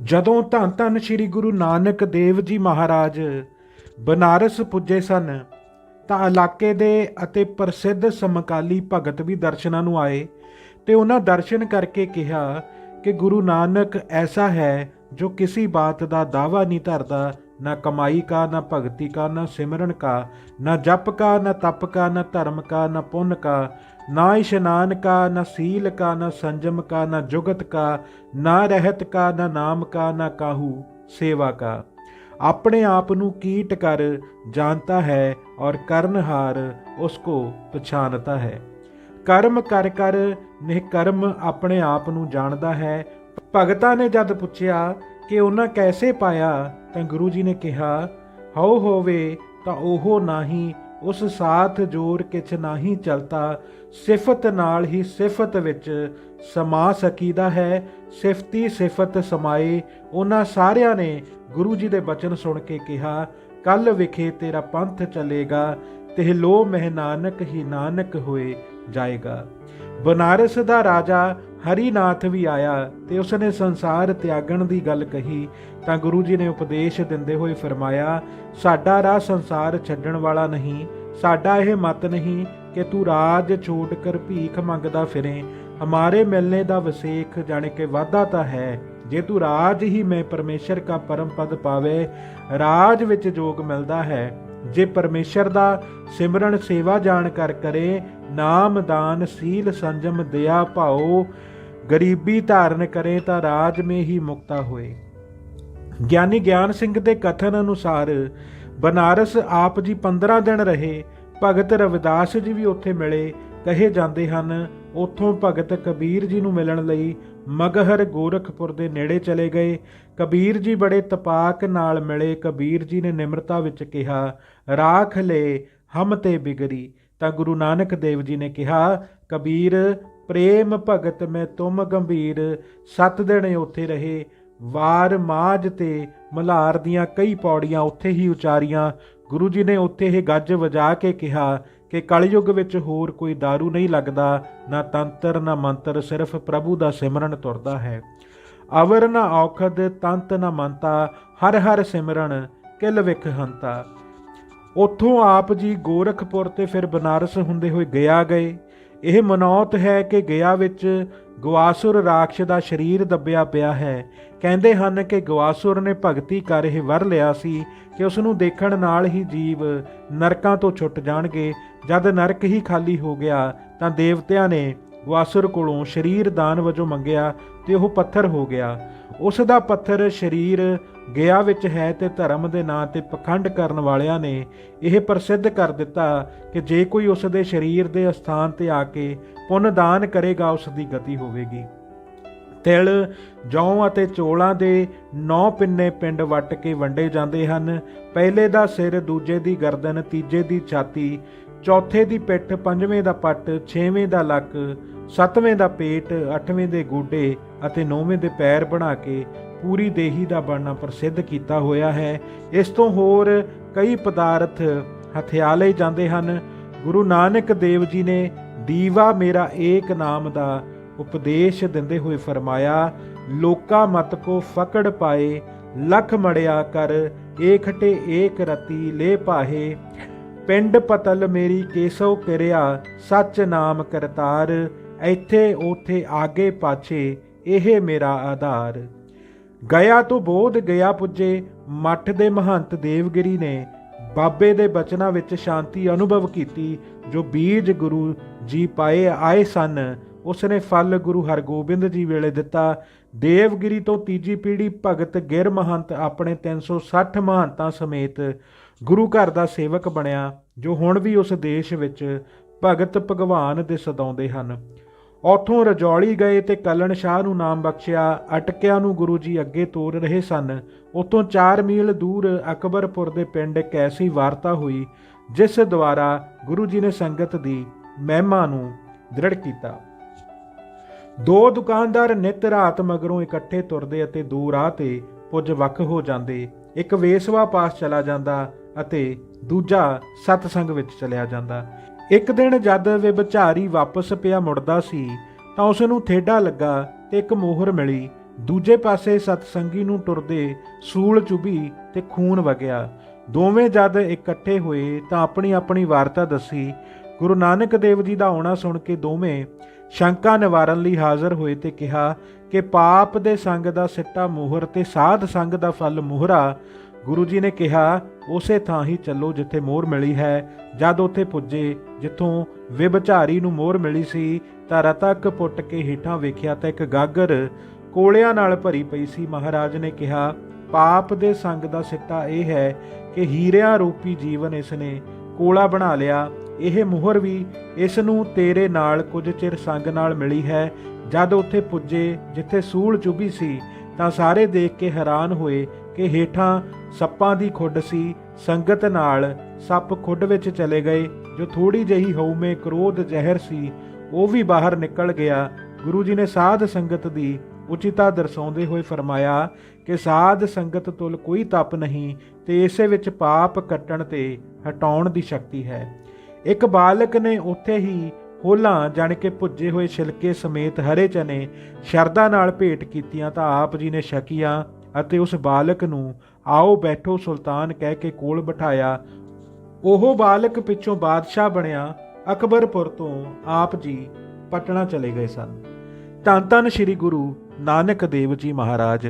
ਜਦੋਂ ਧੰਨ ਧੰਨ ਸ੍ਰੀ ਗੁਰੂ ਨਾਨਕ ਦੇਵ ਜੀ ਮਹਾਰਾਜ ਬਨਾਰਸ ਪੁੱਜੇ ਸਨ, ਤਾਂ ਇਲਾਕੇ ਦੇ ਅਤੇ ਪ੍ਰਸਿੱਧ ਸਮਕਾਲੀ ਭਗਤ ਵੀ ਦਰਸ਼ਨਾਂ ਨੂੰ ਆਏ ਤੇ ਉਹਨਾਂ ਦਰਸ਼ਨ ਕਰਕੇ ਕਿਹਾ ਕਿ ਗੁਰੂ ਨਾਨਕ ਐਸਾ ਹੈ ਜੋ ਕਿਸੇ ਬਾਤ ਦਾ ਦਾਵਾ ਨਹੀਂ ਧਰਦਾ ਨਾ ਕਮਾਈ ਕਾ ਨਾ ਭਗਤੀ ਕਾ ਨਾ ਸਿਮਰਨ ਕਾ ਨਾ ਜਪ ਕਾ ਨਾ ਤਪ ਕਾ ਨਾ ਧਰਮ ਕਾ ਨਾ ਪੁੰਨ ਕਾ ਨਾ ਇਸ਼ਨਾਨ ਕਾ ਨਾ ਸੀਲ ਕਾ ਨਾ ਸੰਜਮ ਕਾ ਨਾ ਜੁਗਤ ਕਾ ਨਾ ਰਹਿਤ ਕਾ ਨਾ ਨਾਮ ਕਾ ਨਾ ਕਾਹੂ ਸੇਵਾ ਕਾ ਆਪਣੇ ਆਪ ਨੂੰ ਕੀਟ ਕਰ ਜਾਣਤਾ ਹੈ ਔਰ ਕਰਨਹਾਰ ਉਸ ਕੋ ਪਛਾਨਤਾ ਹੈ ਕਰਮ ਕਰ ਕਰ ਨਿਹਕਰਮ ਆਪਣੇ ਆਪ ਨੂੰ ਜਾਣਦਾ ਹੈ ਭਗਤਾਂ ਨੇ ਜਦ ਪੁੱਛਿਆ ਕਿ ਉਹਨਾਂ ਕੈਸੇ ਪਾਇਆ ਤਾਂ ਗੁਰੂ ਜੀ ਨੇ ਕਿਹਾ, ਹਉ ਹੋਵੇ ਤਾਂ ਉਹ ਨਾਹੀ, ਉਸ ਸਾਥ ਜੋਰ ਕਿਛ ਨਾਹੀ ਚਲਤਾ, ਸਿਫਤ ਨਾਲ ਹੀ ਸਿਫਤ ਵਿੱਚ ਸਮਾ ਸਕੀਦਾ ਹੈ, ਸਿਫਤੀ ਸਿਫਤ ਸਮਾਏ। ਉਹਨਾਂ ਸਾਰਿਆਂ ਨੇ ਗੁਰੂ ਜੀ ਦੇ ਬਚਨ ਸੁਣ ਕੇ ਕਿਹਾ ਕੱਲ ਵਿਖੇ ਤੇਰਾ ਪੰਥ ਚਲੇਗਾ ਤੇ ਲੋ ਮਹਿ ਨਾਨਕ ਹੀ ਨਾਨਕ ਹੋਏ ਜਾਏਗਾ। ਬਨਾਰਸ ਦਾ ਰਾਜਾ ਹਰੀਨਾਥ ਵੀ ਆਇਆ ਤੇ ਉਸਨੇ ਸੰਸਾਰ ਤਿਆਗਣ ਦੀ ਗੱਲ ਕਹੀ, ਤਾਂ ਗੁਰੂ ਜੀ ਨੇ ਉਪਦੇਸ਼ ਦਿੰਦੇ ਹੋਏ ਫਰਮਾਇਆ, ਸਾਡਾ ਰਾਹ ਸੰਸਾਰ ਛੱਡਣ ਵਾਲਾ ਨਹੀਂ, ਸਾਡਾ ਇਹ ਮਤ ਨਹੀਂ ਕਿ ਤੂੰ ਰਾਜ ਛੋੜ ਕਰ ਭੀਖ ਮੰਗਦਾ ਫਿਰੇ। ਹਮਾਰੇ ਮਿਲਨੇ ਦਾ ਵਸੇਖ ਜਾਣੇ ਕਿ ਵਾਦਾ ਤਾਂ ਹੈ। ਜੇ ਤੂੰ ਰਾਜ ਹੀ ਮੈਂ ਪਰਮੇਸ਼ਰ ਕਾ ਪਰਮ ਪਦ ਪਾਵੇ, ਰਾਜ ਵਿੱਚ ਜੋਗ ਮਿਲਦਾ ਹੈ। ਜੇ ਪਰਮੇਸ਼ਰ ਦਾ ਸਿਮਰਨ ਸੇਵਾ ਜਾਣ ਕਰ ਕਰੇ, ਨਾਮ ਦਾਨ ਸੀਲ ਸੰਜਮ ਦਇਆ ਭਾਉ, ਗਰੀਬੀ ਧਾਰਨ ਕਰੇ ਤਾਂ ਰਾਜ ਮੇ ਹੀ ਮੁਕਤਾ ਹੋਏ। ਗਿਆਨੀ ਗਿਆਨ ਸਿੰਘ ਦੇ ਕਥਨ ਅਨੁਸਾਰ, ਬਨਾਰਸ ਆਪ ਜੀ 15 ਦਿਨ ਰਹੇ, ਭਗਤ ਰਵਿਦਾਸ ਜੀ ਵੀ ਉੱਥੇ ਮਿਲੇ, ਕਹੇ ਜਾਂਦੇ ਹਨ ਉੱਥੋਂ ਭਗਤ ਕਬੀਰ ਜੀ ਨੂੰ ਮਿਲਣ ਲਈ ਮਗਹਰ ਗੋਰਖਪੁਰ ਦੇ ਨੇੜੇ ਚਲੇ ਗਏ। ਕਬੀਰ ਜੀ ਬੜੇ ਤਪਾਕ ਨਾਲ ਮਿਲੇ। ਕਬੀਰ ਜੀ ਨੇ ਨਿਮਰਤਾ ਵਿੱਚ ਕਿਹਾ, ਰਾਖ ਲੈ, ਹਮ ਤੇ ਬਿਗਰੀ। ਤਾਂ ਗੁਰੂ ਨਾਨਕ ਦੇਵ ਜੀ ਨੇ ਕਿਹਾ, ਕਬੀਰ, ਪ੍ਰੇਮ ਭਗਤ ਮੈਂ ਤੁਮ ਗੰਭੀਰ। ਸੱਤ ਦਿਨ ਉੱਥੇ ਰਹੇ, ਵਾਰ ਮਾਜ ਤੇ ਮਲਹਾਰ ਦੀਆਂ ਕਈ ਪੌੜੀਆਂ ਉੱਥੇ ਹੀ ਉਚਾਰੀਆਂ। ਗੁਰੂ ਜੀ ਨੇ ਉੱਥੇ ਇਹ ਗੱਜ ਵਜਾ ਕੇ ਕਿਹਾ ਕਿ ਕਲਯੁਗ ਵਿੱਚ ਹੋਰ ਕੋਈ दारू ਨਹੀਂ ਲੱਗਦਾ, ਨਾ ਤੰਤਰ, ਨਾ ਮੰਤਰ, ਸਿਰਫ ਪ੍ਰਭੂ ਦਾ ਸਿਮਰਨ ਤੁਰਦਾ ਹੈ। ਅਵਰ ਨਾ ਔਖਦ, ਤੰਤ ਨਾ ਮੰਤਾ, ਹਰ ਹਰ ਸਿਮਰਨ, ਕਿਲ ਵਿਖ ਹੰਤਾ। ਉੱਥੋਂ ਆਪ ਜੀ ਗੋਰਖਪੁਰ ਤੇ ਫਿਰ ਬਨਾਰਸ ਹੁੰਦੇ ਹੋਏ ਗਿਆ ਗਏ। ਇਹ ਮਨੌਤ ਹੈ ਕਿ ਗਿਆ ਵਿੱਚ ਗਵਾਸੁਰ ਰਾਖਸ਼ ਦਾ ਸਰੀਰ ਦੱਬਿਆ ਪਿਆ ਹੈ। ਕਹਿੰਦੇ ਹਨ ਕਿ ਗਵਾਸੁਰ ਨੇ ਭਗਤੀ ਕਰ ਇਹ ਵਰ ਲਿਆ ਸੀ ਕਿ ਉਸ ਨੂੰ ਦੇਖਣ ਨਾਲ ਹੀ ਜੀਵ ਨਰਕਾਂ ਤੋਂ ਛੁੱਟ ਜਾਣਗੇ ਜਦ ਨਰਕ ਹੀ ਖਾਲੀ ਹੋ ਗਿਆ ਤਾਂ ਦੇਵਤਿਆਂ ਨੇ ਗਵਾਸੁਰ ਕੋਲੋਂ ਸਰੀਰ ਦਾਨ ਵਜੋਂ ਮੰਗਿਆ ਤੇ ਉਹ ਪੱਥਰ ਹੋ ਗਿਆ। ਉਸ ਦਾ ਪੱਥਰ ਸਰੀਰ ਗਿਆ ਵਿੱਚ ਹੈ ਤੇ ਧਰਮ ਦੇ ਨਾਂ ਤੇ ਪਖੰਡ ਕਰਨ ਵਾਲਿਆਂ ਨੇ ਇਹ ਪ੍ਰਸਿੱਧ ਕਰ ਦਿੱਤਾ ਕਿ ਜੇ ਕੋਈ ਉਸ ਦੇ ਸਰੀਰ ਦੇ ਸਥਾਨ ਤੇ ਆ ਕੇ ਪੁੰਨ ਦਾਨ ਕਰੇਗਾ, ਉਸ ਦੀ ਗਤੀ ਹੋਵੇਗੀ। ਤਿਲ, ਜੌਂ ਅਤੇ ਚੋਲਾਂ ਦੇ ਨੌ ਪਿੰਨੇ ਪਿੰਡ ਵੱਟ ਕੇ ਵੰਡੇ ਜਾਂਦੇ ਹਨ। ਪਹਿਲੇ ਦਾ ਸਿਰ, ਦੂਜੇ ਦੀ ਗਰਦਨ, ਤੀਜੇ ਦੀ ਛਾਤੀ ਚੌਥੇ ਦੀ ਪਿੱਠ ਪੰਜਵੇਂ ਦਾ ਪੱਟ, ਛੇਵੇਂ ਦਾ ਲੱਕ, ਸੱਤਵੇਂ ਦਾ ਪੇਟ, ਅੱਠਵੇਂ ਦੇ ਗੋਡੇ ਅਤੇ ਨੌਵੇਂ ਦੇ ਪੈਰ ਬਣਾ ਕੇ ਪੂਰੀ ਦੇਹੀ ਦਾ ਬਣਨਾ ਪ੍ਰਸਿੱਧ ਕੀਤਾ ਹੋਇਆ ਹੈ। ਇਸ ਤੋਂ ਹੋਰ ਕਈ ਪਦਾਰਥ ਹਥਿਆਲੇ ਜਾਂਦੇ ਹਨ। ਗੁਰੂ ਨਾਨਕ ਦੇਵ ਜੀ ਨੇ ਦੀਵਾ ਮੇਰਾ ਏਕ ਨਾਮ ਦਾ ਉਪਦੇਸ਼ ਦਿੰਦੇ ਹੋਏ ਫਰਮਾਇਆ, ਲੋਕਾ ਮਤ ਕੋ ਫਕੜ ਪਾਏ, ਲਖ ਮੜਿਆ ਕਰ ਏਕਟੇ ਏਕ ਰਤੀ ਲੈ ਪਾਹੇ। ਪਿੰਡ ਪਤਲ ਮੇਰੀ ਕੇਸੋ ਕਿਰਿਆ, ਸੱਚ ਨਾਮ ਕਰਤਾਰ, ਇੱਥੇ ਉਥੇ ਆਗੇ ਪਾਛੇ, ਇਹ ਮੇਰਾ ਆਧਾਰ। ਗਿਆ ਤੋਂ ਬੋਧ ਗਿਆ ਪੁੱਜੇ, ਮੱਠ ਦੇ ਮਹੰਤ ਦੇਵਗਿਰੀ ਨੇ, ਬਾਬੇ ਦੇ ਬਚਨਾਂ ਵਿੱਚ ਸ਼ਾਂਤੀ ਅਨੁਭਵ ਕੀਤੀ, ਜੋ ਬੀਜ ਗੁਰੂ ਜੀ ਪਾਏ ਆਏ ਸਨ, ਉਸਨੇ ਫਲ ਗੁਰੂ ਹਰਗੋਬਿੰਦ ਜੀ ਵੇਲੇ ਦਿੱਤਾ ਦੇਵਗਿਰੀ ਤੋਂ ਤੀਜੀ ਪੀੜ੍ਹੀ ਭਗਤ ਗਿਰ ਮਹੰਤ ਆਪਣੇ 360 ਮਹੰਤਾਂ ਸਮੇਤ ਗੁਰੂ ਘਰ ਦਾ ਸੇਵਕ ਬਣਿਆ, ਜੋ ਹੁਣ ਵੀ ਉਸ ਦੇਸ਼ ਵਿੱਚ ਭਗਤ ਭਗਵਾਨ ਦੇ ਸਦਾਉਂਦੇ ਹਨ। ਉਥੋਂ ਰਜੌਲੀ ਗਏ ਤੇ ਕਲਣ ਸ਼ਾਹ ਨੂੰ ਨਾਮ ਬਖਸ਼ਿਆ, ਅਟਕਿਆਂ ਨੂੰ ਗੁਰੂ ਜੀ ਅੱਗੇ ਤੋਰ ਰਹੇ ਸਨ। ਉਤੋਂ 4 ਮੀਲ ਦੂਰ ਅਕਬਰਪੁਰ ਦੇ ਪਿੰਡ ਇੱਕ ਐਸੀ ਵਾਰਤਾ ਹੋਈ, ਜਿਸ ਦੁਆਰਾ ਗੁਰੂ ਜੀ ਨੇ ਸੰਗਤ ਦੀ ਮਹਿਮਾ ਨੂੰ ਦ੍ਰਿੜ ਕੀਤਾ। ਦੋ ਦੁਕਾਨਦਾਰ ਨਿਤ ਰਾਤ ਮਗਰੋਂ ਇਕੱਠੇ ਤੁਰਦੇ ਅਤੇ ਦੋ ਰਾਹ ਤੇ ਪੁੱਜ ਵੱਖ ਹੋ ਜਾਂਦੇ, ਇੱਕ ਵੇਸਵਾ ਪਾਸ ਚਲਾ ਜਾਂਦਾ ਅਤੇ ਦੂਜਾ ਸਤਸੰਗ ਵਿੱਚ ਚਲਿਆ ਜਾਂਦਾ। ਇੱਕ ਦਿਨ ਜਦ ਵਿਭਚਾਰੀ ਵਾਪਸ ਪਿਆ ਮੁੜਦਾ ਸੀ, ਤਾਂ ਉਸ ਨੂੰ ਥੇਡਾ ਲੱਗਾ ਤੇ ਇੱਕ ਮੋਹਰ ਮਿਲੀ। ਦੂਜੇ ਪਾਸੇ ਸਤਸੰਗੀ ਨੂੰ ਟੁਰਦੇ ਸੂਲ ਚੁਭੀ ਤੇ ਖੂਨ ਵਗਿਆ। ਦੋਵੇਂ ਜਦ ਇਕੱਠੇ ਹੋਏ ਤਾਂ ਆਪਣੀ ਆਪਣੀ ਵਾਰਤਾ ਦੱਸੀ। ਗੁਰੂ ਨਾਨਕ ਦੇਵ ਜੀ ਦਾ ਆਉਣਾ ਸੁਣ ਕੇ ਦੋਵੇਂ ਸ਼ੰਕਾ ਨਿਵਾਰਨ ਲਈ ਹਾਜ਼ਰ ਹੋਏ ਤੇ ਕਿਹਾ ਕਿ ਪਾਪ ਦੇ ਸੰਗ ਦਾ ਸਿੱਟਾ ਮੋਹਰ ਤੇ ਸਾਧ ਸੰਗ ਦਾ ਫਲ ਮੋਹਰਾ। ਗੁਰੂ ਜੀ ਨੇ ਕਿਹਾ, ਉਸੇ ਥਾਂ ਹੀ ਚੱਲੋ ਜਿੱਥੇ ਮੋਹਰ ਮਿਲੀ ਹੈ। ਜਦ ਉੱਥੇ ਪੁੱਜੇ, ਜਿੱਥੋਂ ਵਿਭਚਾਰੀ ਨੂੰ ਮੋਹਰ ਮਿਲੀ ਸੀ, ਤਾਂ ਰਤਕ ਪੁੱਟ ਕੇ ਹੇਠਾਂ ਵੇਖਿਆ ਤਾਂ ਇੱਕ ਗਾਗਰ ਕੋਲਿਆਂ ਨਾਲ ਭਰੀ ਪਈ ਸੀ। ਮਹਾਰਾਜ ਨੇ ਕਿਹਾ, ਪਾਪ ਦੇ ਸੰਗ ਦਾ ਸਿੱਟਾ ਇਹ ਹੈ ਕਿ ਹੀਰਿਆਂ ਰੂਪੀ ਜੀਵਨ ਇਸ ਨੇ ਕੋਲਾ ਬਣਾ ਲਿਆ। ਇਹ ਮੋਹਰ ਵੀ ਇਸ ਨੂੰ ਤੇਰੇ ਨਾਲ ਕੁਝ ਚਿਰ ਸੰਗ ਨਾਲ ਮਿਲੀ ਹੈ। ਜਦ ਉੱਥੇ ਪੁੱਜੇ, ਜਿੱਥੇ ਸੂਲ ਚੁਭੀ ਸੀ, ਤਾਂ ਸਾਰੇ ਦੇਖ ਕੇ ਹੈਰਾਨ ਹੋਏ ਕਿ ਹੇਠਾਂ ਸੱਪਾਂ ਦੀ ਖੁੱਡ ਸੀ। ਸੰਗਤ ਨਾਲ ਸੱਪ ਖੁੱਡ ਵਿੱਚ ਚਲੇ ਗਏ। ਜੋ ਥੋੜੀ ਜਹੀ ਹਉਮੈ ਕ੍ਰੋਧ ਜ਼ਹਿਰ ਸੀ, ਉਹ ਵੀ ਬਾਹਰ ਨਿਕਲ ਗਿਆ। ਗੁਰੂ ਜੀ ਨੇ ਸਾਧ ਸੰਗਤ ਦੀ ਉਚਿਤਾ ਦਰਸਾਉਂਦੇ ਹੋਏ ਫਰਮਾਇਆ ਕਿ ਸਾਧ ਸੰਗਤ ਤੁਲ ਕੋਈ ਤਪ ਨਹੀਂ, ਤੇ ਇਸੇ ਵਿੱਚ ਪਾਪ ਕੱਟਣ ਤੇ ਹਟਾਉਣ ਦੀ ਸ਼ਕਤੀ ਹੈ। ਇੱਕ ਬਾਲਕ ਨੇ ਉੱਥੇ ਹੀ ਹੋਲਾਂ ਜਾਣ ਕੇ ਭੁੱਜੇ ਹੋਏ ਛਿਲਕੇ ਸਮੇਤ ਹਰੇ ਚਨੇ ਸ਼ਰਧਾ ਨਾਲ ਭੇਟ ਕੀਤੀਆਂ ਤਾਂ ਆਪ ਜੀ ਨੇ ਛਕੀਆਂ ਅਤੇ ਉਸ ਬਾਲਕ ਨੂੰ ਆਓ ਬੈਠੋ ਸੁਲਤਾਨ ਕਹਿ ਕੇ ਕੋਲ ਬਿਠਾਇਆ। ਉਹ ਬਾਲਕ ਪਿੱਛੋਂ ਬਾਦਸ਼ਾਹ ਬਣਿਆ ਅਕਬਰਪੁਰ ਤੋਂ ਆਪ ਜੀ ਪਟਨਾ ਚਲੇ ਗਏ ਸਨ। ਧੰਨ ਧੰਨ ਸ੍ਰੀ ਗੁਰੂ ਨਾਨਕ ਦੇਵ ਜੀ ਮਹਾਰਾਜ।